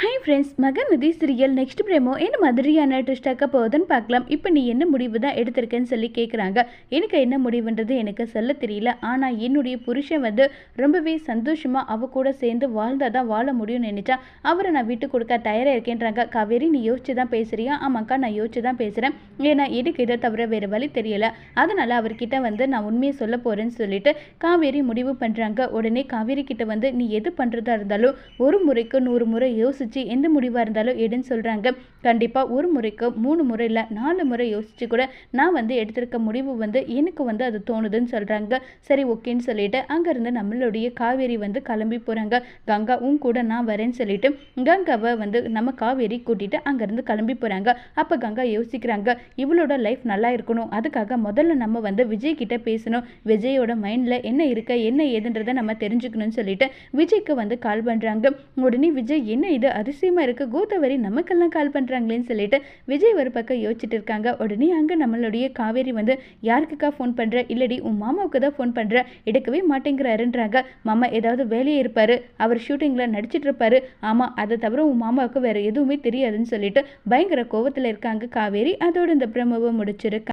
Hi friends Mahanadi serial next promo என்ன மாதிரியான ட்விஸ்டாக்க போகுதுன்னு பார்க்கலாம். இப்போ நீ என்ன முடிவு தான் எடுத்திருக்கேன்னு சொல்லி கேட்குறாங்க எனக்கு என்ன முடிவுன்றது எனக்கு சொல்ல தெரியல. ஆனால் என்னுடைய புருஷன் வந்து ரொம்பவே சந்தோஷமாக அவ கூட சேர்ந்து வாழ்ந்தால் தான் வாழ முடியும்னு நினச்சா. அவரை நான் விட்டு கொடுக்க தயாராக இருக்கேன்றாங்க. காவேரி நீ யோசிச்சு தான் பேசுறியா? ஆமாக்கா நான் யோசிச்சு தான் பேசுகிறேன் ஏன்னா எனக்கு இதை தவிர வேறு வழி தெரியலை. அதனால் அவர்கிட்ட வந்து நான் உண்மையை சொல்ல போகிறேன்னு சொல்லிட்டு காவேரி முடிவு பண்ணுறாங்க உடனே காவேரி கிட்ட வந்து நீ எது பண்ணுறதா இருந்தாலும் ஒரு முறைக்கு நூறு முறை யோசிச்சு எந்த முடிவாக இருந்தாலும் எடுன்னு சொல்கிறாங்க கண்டிப்பாக ஒரு முறைக்கு மூணு முறை இல்லை நாலு முறை யோசித்து கூட நான் வந்து எடுத்திருக்க முடிவு வந்து எனக்கு வந்து அது தோணுதுன்னு சொல்கிறாங்க சரி ஓகேன்னு சொல்லிட்டு அங்கேருந்து நம்மளுடைய காவேரி வந்து கிளம்பி போகிறாங்க கங்கா உன் கூட நான் வரேன்னு சொல்லிட்டு கங்காவை வந்து நம்ம காவேரி கூட்டிட்டு அங்கேருந்து கிளம்பி போகிறாங்க அப்போ கங்கா யோசிக்கிறாங்க இவளோட லைஃப் நல்லா இருக்கணும். அதுக்காக முதல்ல நம்ம வந்து விஜய் கிட்ட பேசணும். விஜயோட மைண்டில் என்ன இருக்க என்ன ஏதுன்றதை நம்ம தெரிஞ்சுக்கணும்னு சொல்லிட்டு விஜய்க்கு வந்து கால் பண்ணுறாங்க உடனே விஜய் என்ன இது அதிசயமாக இருக்குது கோதாவரி நமக்கெல்லாம் கால் பண்ணுறாங்களேன்னு சொல்லிட்டு விஜய் ஒரு பக்கம் யோசிச்சுட்டு இருக்காங்க. உடனே அங்கே நம்மளுடைய காவேரி வந்து யாருக்குக்கா ஃபோன் பண்ணுற இல்லடி உன் மாமாவுக்கு தான் ஃபோன் பண்ணுற எடுக்கவே மாட்டேங்கிறாருன்றாங்க. மாமா ஏதாவது வேலையே இருப்பார். அவர் ஷூட்டிங்கில் நடிச்சிட்டு இருப்பாரு. ஆமாம் அதை தவிர உன் மாமாவுக்கு வேறு எதுவுமே தெரியாதுன்னு சொல்லிட்டு பயங்கர கோவத்தில் இருக்காங்க காவேரி. அதோட இந்த பிரமவை முடிச்சிருக்காங்க